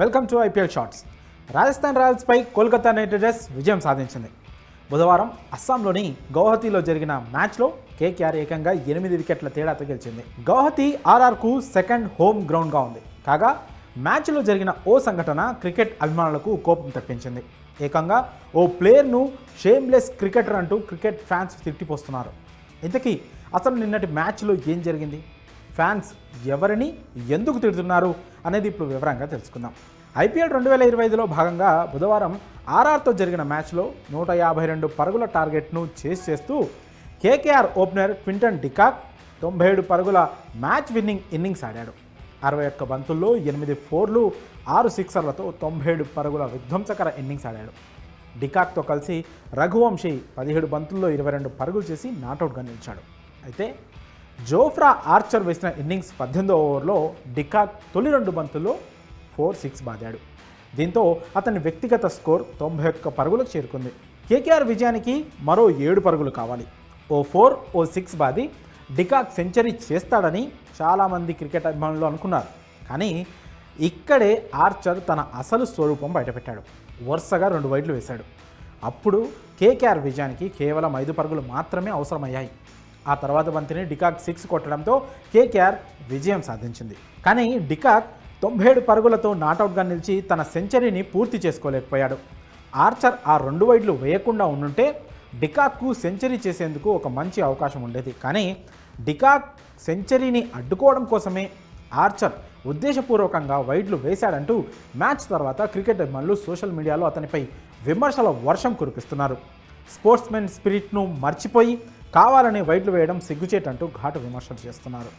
Welcome to IPL shorts. Rajasthan రాయల్స్పై Kolkata night riders విజయం సాధించింది. బుధవారం అస్సాంలోని గౌహతిలో జరిగిన మ్యాచ్లో కేకేఆర్ ఏకంగా ఎనిమిది వికెట్ల తేడాతో గెలిచింది. గౌహతి ఆర్ఆర్కు సెకండ్ హోమ్ గ్రౌండ్గా ఉంది. కాగా మ్యాచ్లో జరిగిన ఓ సంఘటన క్రికెట్ అభిమానులకు కోపం తెప్పించింది. ఏకంగా ఓ ప్లేయర్ను షేమ్లెస్ క్రికెటర్ అంటూ క్రికెట్ ఫ్యాన్స్ తిట్టిపోస్తున్నారు. ఇంతకీ అసలు నిన్నటి మ్యాచ్లో ఏం జరిగింది? ఫ్యాన్స్ ఎవరిని ఎందుకు తిడుతున్నారు అనేది ఇప్పుడు వివరంగా తెలుసుకుందాం. ఐపీఎల్ రెండు వేల ఇరవై ఐదులో భాగంగా బుధవారం ఆర్ఆర్తో జరిగిన మ్యాచ్లో నూట యాభై రెండు పరుగుల టార్గెట్ను చేస్ చేస్తూ కేకేఆర్ ఓపెనర్ క్వింటన్ డికాక్ తొంభై ఏడు పరుగుల మ్యాచ్ విన్నింగ్ ఇన్నింగ్స్ ఆడాడు. అరవై ఒక్క బంతుల్లో ఎనిమిది ఫోర్లు ఆరు సిక్సర్లతో తొంభై ఏడు పరుగుల విధ్వంసకర ఇన్నింగ్స్ ఆడాడు. డికాక్తో కలిసి రఘువంశీ పదిహేడు బంతుల్లో ఇరవై రెండు పరుగులు చేసి నాటౌట్గా నిలిచాడు. అయితే జోఫ్రా ఆర్చర్ వేసిన ఇన్నింగ్స్ పద్దెనిమిదో ఓవర్లో డికాక్ తొలి రెండు బంతుల్లో ఫోర్ సిక్స్ బాదాడు. దీంతో అతని వ్యక్తిగత స్కోర్ తొంభై ఒక్క పరుగులకు చేరుకుంది. కేకేఆర్ విజయానికి మరో ఏడు పరుగులు కావాలి. ఓ ఫోర్ ఓ సిక్స్ బాది డికాక్ సెంచరీ చేస్తాడని చాలామంది క్రికెట్ అభిమానులు అనుకున్నారు. కానీ ఇక్కడే ఆర్చర్ తన అసలు స్వరూపం బయటపెట్టాడు. వరుసగా రెండు వైట్లు వేశాడు. అప్పుడు కేకేఆర్ విజయానికి కేవలం ఐదు పరుగులు మాత్రమే అవసరమయ్యాయి. ఆ తర్వాత బంతిని డికాక్ సిక్స్ కొట్టడంతో కేకేఆర్ విజయం సాధించింది. కానీ డికాక్ తొంభై ఏడు పరుగులతో నాటౌట్గా నిలిచి తన సెంచరీని పూర్తి చేసుకోలేకపోయాడు. ఆర్చర్ ఆ రెండు వైడ్లు వేయకుండా ఉండుంటే డికాక్కు సెంచరీ చేసేందుకు ఒక మంచి అవకాశం ఉండేది. కానీ డికాక్ సెంచరీని అడ్డుకోవడం కోసమే ఆర్చర్ ఉద్దేశపూర్వకంగా వైడ్లు వేశాడంటూ మ్యాచ్ తర్వాత క్రికెట్ అభిమానులు సోషల్ మీడియాలో అతనిపై విమర్శల వర్షం కురిపిస్తున్నారు. స్పోర్ట్స్మెన్ స్పిరిట్ను మర్చిపోయి కావాలని వైట్లు వేయడం సిగ్గుచేటంటూ ఘాటు విమర్శలు చేస్తున్నారు.